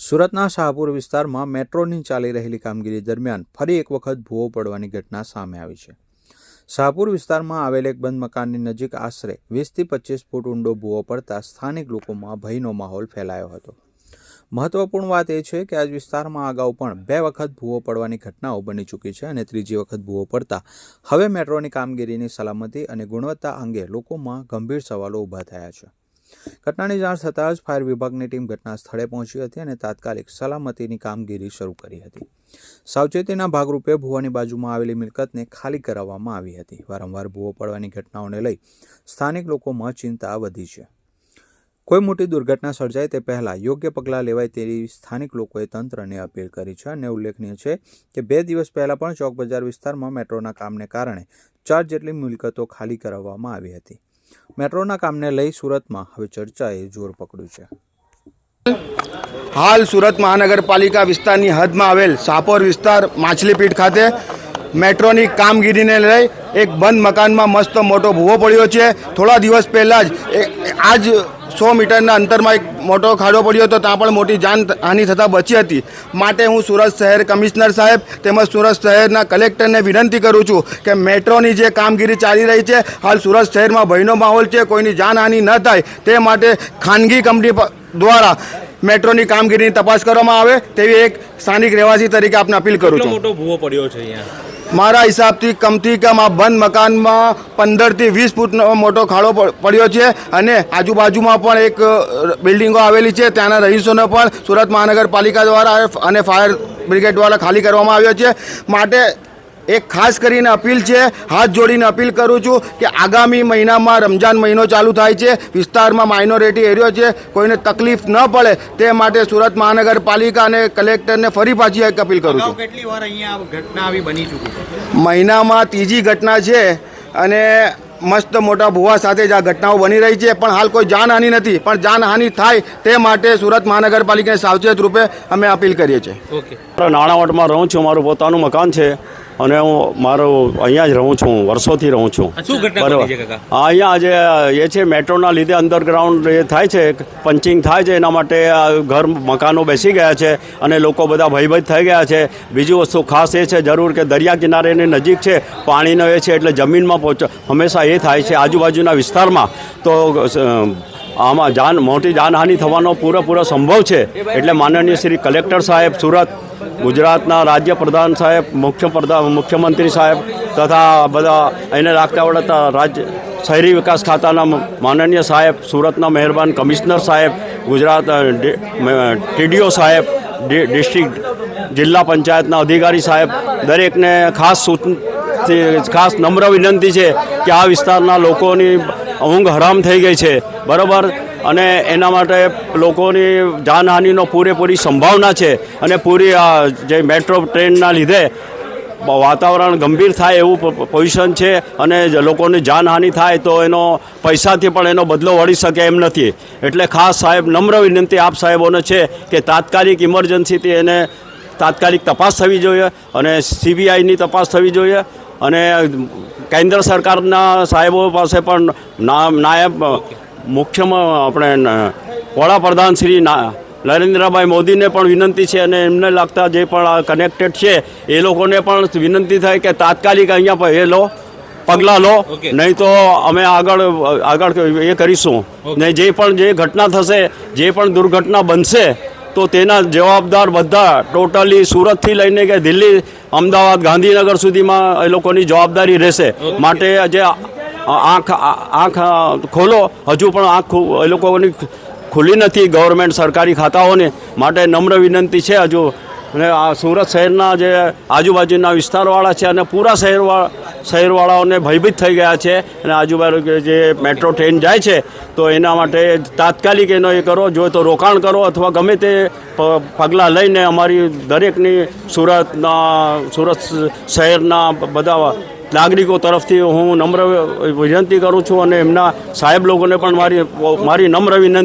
સુરતના શાહપુર વિસ્તારમાં મેટ્રોની ચાલી રહેલી કામગીરી દરમિયાન ફરી એક વખત ભૂવો પડવાની ઘટના સામે આવી છે. શાહપુર વિસ્તારમાં આવેલ એક બંધ મકાનની નજીક આશરે વીસથી પચીસ ફૂટ ઊંડો ભૂવો પડતા સ્થાનિક લોકોમાં ભયનો માહોલ ફેલાયો હતો. મહત્વપૂર્ણ વાત એ છે કે આજ વિસ્તારમાં અગાઉ પણ બે વખત ભૂવો પડવાની ઘટનાઓ બની ચૂકી છે અને ત્રીજી વખત ભૂવો પડતા હવે મેટ્રોની કામગીરીની સલામતી અને ગુણવત્તા અંગે લોકોમાં ગંભીર સવાલો ઊભા થયા છે. ઘટનાની જાણ થતાં જ ફાયર વિભાગની ટીમ ઘટના સ્થળે પહોંચી હતી અને તાત્કાલિક સલામતીની કામગીરી શરૂ કરી હતી. સાવચેતીના ભાગરૂપે ભૂવાની બાજુમાં આવેલી મિલકતને ખાલી કરાવવામાં આવી હતી. વારંવાર ભૂવો પડવાની ઘટનાઓને લઈ સ્થાનિક લોકોમાં ચિંતા વધી છે. કોઈ મોટી દુર્ઘટના સર્જાય તે પહેલાં યોગ્ય પગલાં લેવાય તેવી સ્થાનિક લોકોએ તંત્રને અપીલ કરી છે અને ઉલ્લેખનીય છે કે બે દિવસ પહેલાં પણ ચોક બજાર વિસ્તારમાં મેટ્રોના કામને કારણે ચાર જેટલી મિલકતો ખાલી કરાવવામાં આવી હતી. મેટ્રોના કામને લઈ સુરતમાં હવે ચર્ચાએ જોર પકડ્યું છે. હાલ સુરત મહાનગરપાલિકા વિસ્તારની હદમાં આવેલ સાપોર વિસ્તાર માછલીપીઠ ખાતે મેટ્રોની કામગીરીને લઈ એક બંધ મકાનમાં મસ્ત મોટો ભૂવો પડ્યો છે. થોડા દિવસ પહેલાં જ એ- આ સો મીટરના અંતરમાં એક મોટો ખાડો પડ્યો હતો ત્યાં પણ મોટી જાન હાનિ થતાં બચી હતી. માટે હું સુરત શહેર કમિશનર સાહેબ તેમજ સુરત શહેરના કલેક્ટરને વિનંતી કરું છું કે મેટ્રોની જે કામગીરી ચાલી રહી છે હાલ સુરત શહેરમાં ભયનો માહોલ છે કોઈની જાનહાનિ ન થાય તે માટે ખાનગી કંપની દ્વારા મેટ્રોની કામગીરીની તપાસ કરવામાં આવે તેવી એક સ્થાનિક રહેવાસી તરીકે આપને અપીલ કરું છું. મોટો ભૂવો પડ્યો છે અહીંયા? મારા હિસાબથી કમથી કમ આ બંધ મકાનમાં પંદરથી વીસ ફૂટનો મોટો ખાડો પડ્યો છે અને આજુબાજુમાં પણ એક બિલ્ડિંગો આવેલી છે. ત્યાંના રહીશોને પણ સુરત મહાનગરપાલિકા દ્વારા અને ફાયર બ્રિગેડ દ્વારા ખાલી કરવામાં આવ્યો છે. માટે એક ખાસ કરીને અપીલ છે હાથ જોડીને અપીલ કરું છું કે આગામી મહિનામાં રમજાન મહિનો ચાલુ થાય છે વિસ્તારમાં માઇનોરિટી એરિયો છે કોઈને તકલીફ ન પડે તે માટે સુરત મહાનગરપાલિકા અને કલેક્ટરને ફરી પાછી એક અપીલ કરું છું. કેટલી વાર અહીંયા ઘટના આવી બની ચૂકી મહિનામાં ત્રીજી ઘટના છે અને મસ્ત મોટા ભૂવા સાથે જ આ ઘટનાઓ બની રહી છે પણ હાલ કોઈ જાનહાનિ નથી પણ જાનહાનિ થાય તે માટે સુરત મહાનગરપાલિકાને સાવચેત રૂપે અમે અપીલ કરીએ છીએ. ઓકે નાણાવટમાં રહું છું મારું પોતાનું મકાન છે અને હું મારું અહીંયા જ રહું છું વર્ષોથી રહું છું. બરાબર. હા, અહીંયા જે એ છે મેટ્રોના લીધે અંડરગ્રાઉન્ડ એ થાય છે પંચિંગ થાય છે એના માટે આ ઘર મકાનો બેસી ગયા છે અને લોકો બધા ભયભીત થઈ ગયા છે. બીજી વસ્તુ ખાસ એ છે જરૂર કે દરિયા કિનારેની નજીક છે પાણીનો એ છે એટલે જમીનમાં પહોંચ હંમેશા એ થાય છે આજુબાજુના વિસ્તારમાં. તો આમાં જાન મોટી જાનહાનિ થવાનો પૂરેપૂરો સંભવ છે. એટલે માનનીય શ્રી કલેક્ટર સાહેબ સુરત ગુજરાતના રાજ્ય પ્રધાન સાહેબ મુખ્ય પ્રધાન મુખ્યમંત્રી સાહેબ તથા બધા એને લાગતા વળતા રાજ્ય શહેરી વિકાસ ખાતાના માનનીય સાહેબ, સુરતના મહેરબાન કમિશનર સાહેબ, ગુજરાત ટીડીઓ સાહેબ ડિસ્ટ્રિક્ટ જિલ્લા પંચાયતના અધિકારી સાહેબ, દરેકને ખાસ સૂચન ખાસ નમ્ર વિનંતી છે કે આ વિસ્તારના લોકોની ઊંઘ હરામ થઈ ગઈ છે. બરાબર? અને એના માટે લોકોની જાનહાનિનો પૂરેપૂરી સંભાવના છે અને પૂરી જે મેટ્રો ટ્રેનના લીધે વાતાવરણ ગંભીર થાય એવું પોઝિશન છે અને લોકોની જાનહાનિ થાય તો એનો પૈસાથી પણ એનો બદલો વળી શકે એમ નથી. એટલે ખાસ સાહેબ નમ્ર વિનંતી આપ સાહેબોને છે કે તાત્કાલિક ઇમરજન્સીથી એને તાત્કાલિક તપાસ થવી જોઈએ અને સીબીઆઈની તપાસ થવી જોઈએ અને કેન્દ્ર સરકારના સાહેબો પાસે પણ નાયબ મુખ્યમાં આપણે વડાપ્રધાન શ્રી નરેન્દ્રભાઈ મોદીને પણ વિનંતી છે અને એમને લાગતા જે પણ કનેક્ટેડ છે એ લોકોને પણ વિનંતી થાય કે તાત્કાલિક અહીંયા એ લો પગલાં લો. નહીં તો અમે આગળ આગળ એ કરીશું. ને જે પણ જે ઘટના થશે જે પણ દુર્ઘટના બનશે તો તેના જવાબદાર બધા ટોટલી સુરતથી લઈને કે દિલ્હી અમદાવાદ ગાંધીનગર સુધીમાં એ લોકોની જવાબદારી રહેશે. માટે જે આંખ આંખ ખોલો. હજુ પણ આંખ એ લોકોની ખુલ્લી નથી ગવર્મેન્ટ સરકારી ખાતાઓને. માટે નમ્ર વિનંતી છે હજુ. અને આ સુરત શહેરના જે આજુબાજુના વિસ્તારવાળા છે અને પૂરા શહેરવાળા શહેરવાળાઓને ભયભીત થઈ ગયા છે. અને આજુબાજુ જે મેટ્રો ટ્રેન જાય છે, તો એના માટે તાત્કાલિક એનો એ કરો. જો તો રોકાણ કરો અથવા ગમે તે પગલાં લઈને અમારી દરેકની સુરતના, સુરત શહેરના બધા નાગરિકો તરફથી હું નમ્ર વિનંતી કરું છું અને એમના સાહેબ લોકોને પણ મારી મારી નમ્ર વિનંતી